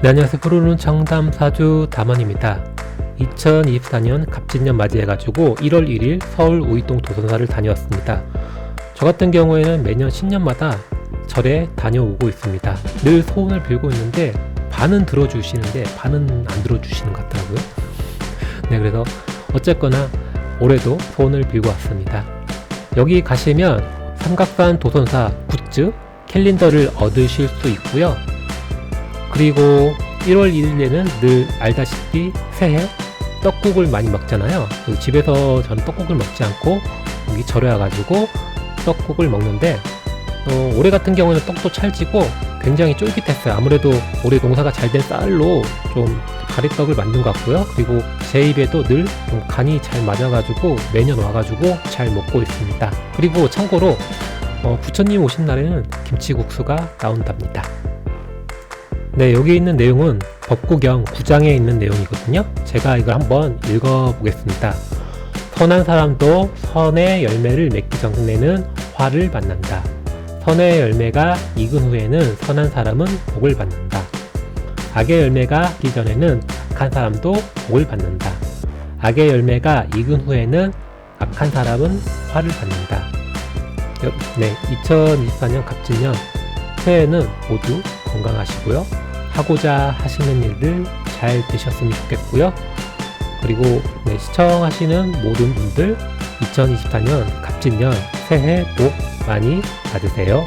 네, 안녕하세요. 프로는 청담 사주 담원입니다. 2024년 갑진년 맞이해가지고 1월 1일 서울 우이동 도선사를 다녀왔습니다. 저 같은 경우에는 매년 신년마다 절에 다녀오고 있습니다. 늘 소원을 빌고 있는데 반은 들어주시는데 반은 안 들어주시는 것 같더라고요. 네, 그래서 어쨌거나 올해도 소원을 빌고 왔습니다. 여기 가시면 삼각산 도선사 굿즈 캘린더를 얻으실 수 있고요. 그리고 1월 1일에는 늘 알다시피 새해 떡국을 많이 먹잖아요. 집에서 저는 떡국을 먹지 않고 여기 절에 와가지고 떡국을 먹는데 어, 올해 같은 경우는 떡도 찰지고 굉장히 쫄깃했어요. 아무래도 올해 농사가 잘 된 쌀로 좀 가래떡을 만든 것 같고요. 그리고 제 입에도 늘좀 간이 잘 맞아가지고 매년 와가지고 잘 먹고 있습니다. 그리고 참고로 어, 부처님 오신 날에는 김치국수가 나온답니다. 네, 여기 있는 내용은 법구경 9장에 있는 내용이거든요. 제가 이걸 한번 읽어보겠습니다. 선한 사람도 선의 열매를 맺기 전에는 화를 만난다. 선의 열매가 익은 후에는 선한 사람은 복을 받는다. 악의 열매가 익기 전에는 악한 사람도 복을 받는다. 악의 열매가 익은 후에는 악한 사람은 화를 받는다. 여- 네, 2024년 갑진년 새해에는 모두 건강하시고요. 하고자 하시는 일들 잘 되셨으면 좋겠고요. 그리고 네, 시청하시는 모든 분들 2024년 갑진년 새해 복 많이 받으세요.